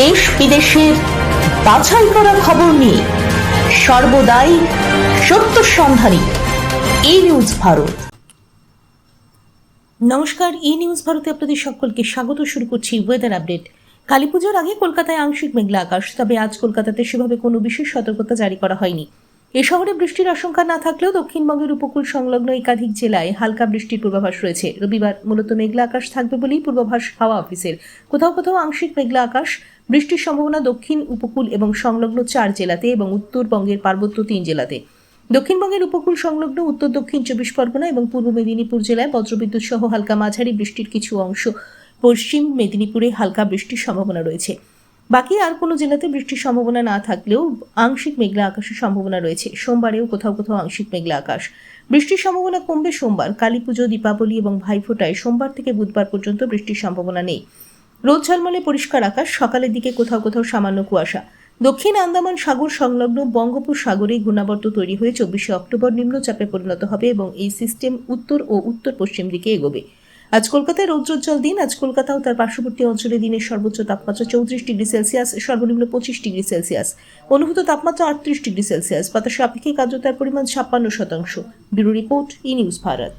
দেশ বিদেশের বাছাই করা খবর নিয়ে সর্বদাই সত্য সন্ধানী এই নিউজ ভারত। নমস্কার ই নিউজ ভারতে আপনাদের সকলকে স্বাগত। শুরু করছি ওয়েদার আপডেট কালী পুজোর আগে কলকাতায় আংশিক মেঘলা আকাশ, তবে আজ কলকাতাতে সেভাবে কোনো বিশেষ সতর্কতা জারি করা হয়নি। এ শহরে বৃষ্টির আশঙ্কা না থাকলেও দক্ষিণবঙ্গের উপকূল সংলগ্ন একাধিক জেলায় হালকা বৃষ্টির পূর্বাভাস রয়েছে। রবিবার মূলত মেঘলা আকাশ থাকবে বলেই পূর্বাভাস হাওয়া অফিসের। কোথাও কোথাও আংশিক মেঘলা আকাশ বৃষ্টির সম্ভাবনা দক্ষিণ উপকূল এবং সংলগ্ন চার জেলাতে এবং উত্তরবঙ্গের পার্বত্য তিন জেলাতে। দক্ষিণবঙ্গের উপকূল সংলগ্ন, উত্তর দক্ষিণ চব্বিশ পরগনা এবং পূর্ব মেদিনীপুর জেলায় বজ্রবিদ্যুৎ সহ হালকা মাঝারি বৃষ্টির কিছু অংশ। পশ্চিম মেদিনীপুরে হালকা বৃষ্টির সম্ভাবনা রয়েছে। বাকি আর কোনো জেলাতে বৃষ্টির সম্ভাবনা না থাকলেও আংশিক মেঘলা আকাশের সম্ভাবনা রয়েছে। সোমবারেও কোথাও কোথাও আংশিক মেঘলা আকাশ। বৃষ্টির সম্ভাবনা কমবে সোমবার। কালী পুজো দীপাবলি এবং ভাইফোঁটায় সোমবার থেকে বুধবার পর্যন্ত বৃষ্টির সম্ভাবনা নেই। রোদ ঝলমলে পরিষ্কার আকাশ, সকালের দিকে কোথাও কোথাও সামান্য কুয়াশা। দক্ষিণ আন্দামান সাগর সংলগ্ন বঙ্গোপসাগরে ঘূর্ণাবর্ত তৈরি হয়ে চব্বিশে অক্টোবর নিম্নচাপে পরিণত হবে এবং এই সিস্টেম উত্তর ও উত্তর পশ্চিম দিকে এগোবে। আজ কলকাতায় রৌদ্রোজ্জ্বল দিন, আজ কলকাতা ও তার পার্শ্ববর্তী অঞ্চলে দিনের সর্বোচ্চ তাপমাত্রা চৌত্রিশ ডিগ্রি সেলসিয়াস, সর্বনিম্ন পঁচিশ ডিগ্রি সেলসিয়াস। অনুভূত তাপমাত্রা আটত্রিশ ডিগ্রি সেলসিয়াস। বাতাসে আপেক্ষিক আর্দ্রতার পরিমাণ ছাপ্পান্ন শতাংশ। Bureau report, E news Bharat.